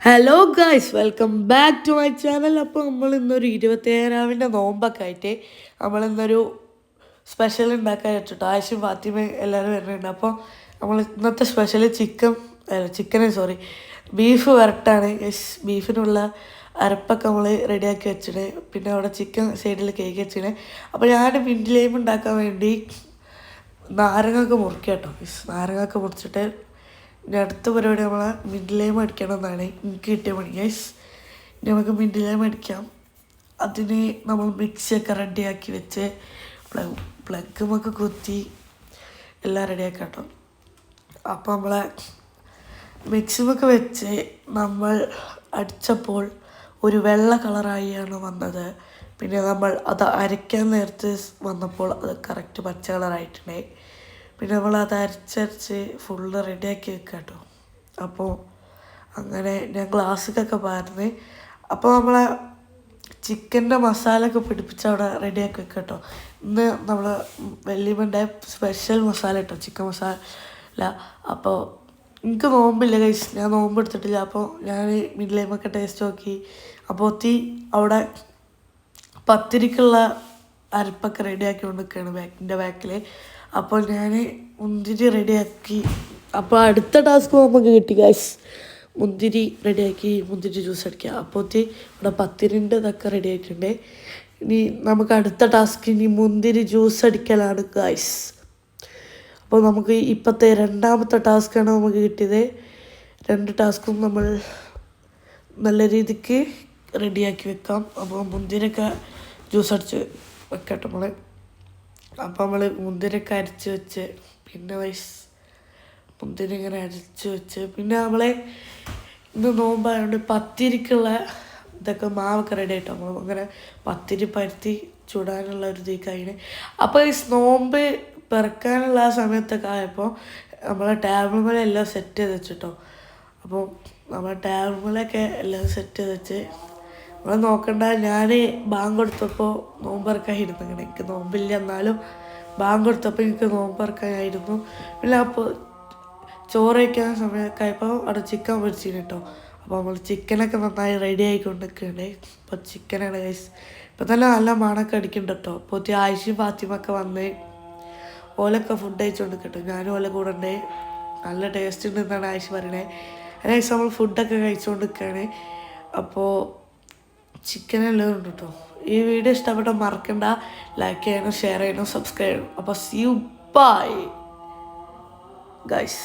Hello guys welcome back to my channel അപ്പോൾ നമ്മൾ ഇന്നൊരു ഇരുപത്തേഴാവിന്റെ നോമ്പൊക്കെ ആയിട്ട് നമ്മൾ ഇന്നൊരു സ്പെഷ്യൽ ഉണ്ടാക്കാൻ വെച്ചിട്ടോ ആശും ഫാത്തിമ എല്ലാവരും വരുന്നുണ്ട്. അപ്പോൾ നമ്മൾ ഇന്നത്തെ സ്പെഷ്യൽ ചിക്കൻ ചിക്കന് സോറി ബീഫ് വരട്ടാണ്. യെസ് ബീഫിനുള്ള അരപ്പൊക്കെ നമ്മൾ റെഡിയാക്കി വെച്ചിട്ട് പിന്നെ അവിടെ ചിക്കൻ സൈഡിൽ കേക്ക് വെച്ചിട്ട് അപ്പോൾ ഞാൻ പിന്നിലേയും ഉണ്ടാക്കാൻ വേണ്ടി നാരങ്ങൊക്കെ മുറിക്കാം കേട്ടോ. നാരങ്ങൊക്കെ മുറിച്ചിട്ട് ഇനി അടുത്ത പരിപാടി നമ്മളെ മിഡിലേം അടിക്കണം എന്നാണ് എനിക്ക് കിട്ടിയ പണി ഗൈസ് ഇനി നമുക്ക് മിഡിലേം അടിക്കാം അതിന് നമ്മൾ മിക്സിയൊക്കെ റെഡിയാക്കി വെച്ച് പ്ലഗ് പ്ലഗുമൊക്കെ കുത്തി എല്ലാം റെഡിയാക്കാം കേട്ടോ. അപ്പോൾ നമ്മളെ മിക്സിമൊക്കെ വെച്ച് നമ്മൾ അടിച്ചപ്പോൾ ഒരു വെള്ള കളറായിയാണ് വന്നത്. പിന്നെ നമ്മൾ അത് അരയ്ക്കാൻ നേരത്ത് വന്നപ്പോൾ അത് കറക്റ്റ് പച്ച കളറായിട്ടുണ്ടായി പിന്നെ നമ്മൾ അത് അരച്ചരച്ച് ഫുള്ള് റെഡിയാക്കി വെക്കുക കേട്ടോ അപ്പോൾ അങ്ങനെ ഞാൻ ഗ്ലാസ്സിലൊക്കെ പാർന്ന് അപ്പോൾ നമ്മളെ ചിക്കന്റെ മസാല ഒക്കെ പിടിപ്പിച്ച് അവിടെ റെഡിയാക്കി വെക്കുക കേട്ടോ ഇന്ന് നമ്മൾ വല്യമ്മന്റെ സ്പെഷ്യൽ മസാല കേട്ടോ ചിക്കൻ മസാല. അപ്പോൾ എനിക്ക് നോമ്പില്ല കൈസ് ഞാൻ നോമ്പ് എടുത്തിട്ടില്ല. അപ്പോൾ ഞാൻ മിഡിലേമൊക്കെ ടേസ്റ്റ് നോക്കി. അപ്പോൾ ഒത്തി അവിടെ പത്തിരിക്കുള്ള അരപ്പൊക്കെ റെഡിയാക്കി കൊണ്ടിരിക്കുകയാണ് ബാക്കിന്റെ ബാക്കിൽ അപ്പോൾ ഞാൻ മുന്തിരി റെഡിയാക്കി. അപ്പോൾ അടുത്ത ടാസ്ക് നമുക്ക് കിട്ടി ഗൈസ് മുന്തിരി റെഡിയാക്കി മുന്തിരി ജ്യൂസ് അടിക്കുക അപ്പോഴത്തെ ഇവിടെ പത്തിരിന്റെ ഇതൊക്കെ റെഡി ആയിട്ടുണ്ട്. ഇനി നമുക്ക് അടുത്ത ടാസ്ക് ഇനി മുന്തിരി ജ്യൂസ് അടിക്കലാണ് ഗൈസ് അപ്പോൾ നമുക്ക് ഇപ്പോഴത്തെ രണ്ടാമത്തെ ടാസ്ക്കാണ് നമുക്ക് കിട്ടിയത്. രണ്ട് ടാസ്കും നമ്മൾ നല്ല രീതിക്ക് റെഡിയാക്കി വെക്കാം. അപ്പോൾ മുന്തിരിയൊക്കെ ജ്യൂസ് അടിച്ച് വെക്കട്ടെ നമ്മൾ അപ്പോൾ നമ്മൾ മുന്തിരിയൊക്കെ അരച്ച് വെച്ച് പിന്നെ വൈസ് മുന്തിരി ഇങ്ങനെ അരച്ച് വെച്ച് പിന്നെ നമ്മളെ ഇന്ന് നോമ്പായതുകൊണ്ട് പത്തിരിക്കുള്ള ഇതൊക്കെ മാവൊക്കെ റെഡി ആയിട്ടോ നമ്മൾ അങ്ങനെ പത്തിരി പരുത്തി ചുടാനുള്ള ഒരു ഇത് കഴിഞ്ഞ് അപ്പോൾ ഈ നോമ്പ് പിറക്കാനുള്ള ആ സമയത്തൊക്കെ ആയപ്പോൾ നമ്മളെ ടേബിൾ മേലെ എല്ലാം സെറ്റ് ചെയ്ത് വെച്ചിട്ടോ. അപ്പോൾ നമ്മളെ ടേബിൾ എല്ലാം സെറ്റ് ചെയ്ത് വെച്ച് നമ്മൾ നോക്കണ്ട. ഞാൻ ബാങ്ക് കൊടുത്തപ്പോൾ നോമ്പറക്കായിരുന്നു അങ്ങനെ എനിക്ക് നോമ്പില്ല എന്നാലും ബാങ്ക് കൊടുത്തപ്പോൾ എനിക്ക് നോമ്പറക്കായിരുന്നു പിന്നെ അപ്പോൾ ചോറ് വയ്ക്കാൻ സമയമൊക്കെ ആയപ്പോൾ അവിടെ ചിക്കൻ പൊരിച്ചിന് കേട്ടോ അപ്പോൾ നമ്മൾ ചിക്കനൊക്കെ നന്നായി റെഡി ആയിക്കൊണ്ടിരിക്കുകയാണ്. അപ്പോൾ ചിക്കനാണ് ഗൈസ് ഇപ്പം തന്നെ നല്ല മണമൊക്കെ അടിക്കുന്നുണ്ട് കേട്ടോ അപ്പോൾ ആയിഷയും ഫാത്തിമൊക്കെ വന്ന് ഓലൊക്കെ ഫുഡ് കഴിച്ചുകൊണ്ട് കേട്ടോ ഞാനും ഓല കൂടെ ഉണ്ട്. നല്ല ടേസ്റ്റ് ഉണ്ട് എന്നാണ് ആയിഷ പറയണേ. അതായത് നമ്മൾ ഫുഡൊക്കെ കഴിച്ചുകൊണ്ട് നിൽക്കുകയാണ് അപ്പോൾ ചിക്കൻ എല്ലാം ഉണ്ട് കേട്ടോ. ഈ വീഡിയോ ഇഷ്ടപ്പെട്ട മറക്കണ്ട. ലൈക്ക് ചെയ്യണം ഷെയർ ചെയ്യണം സബ്സ്ക്രൈബ് ചെയ്യണം. അപ്പോൾ സി യു ബൈ ഗൈസ്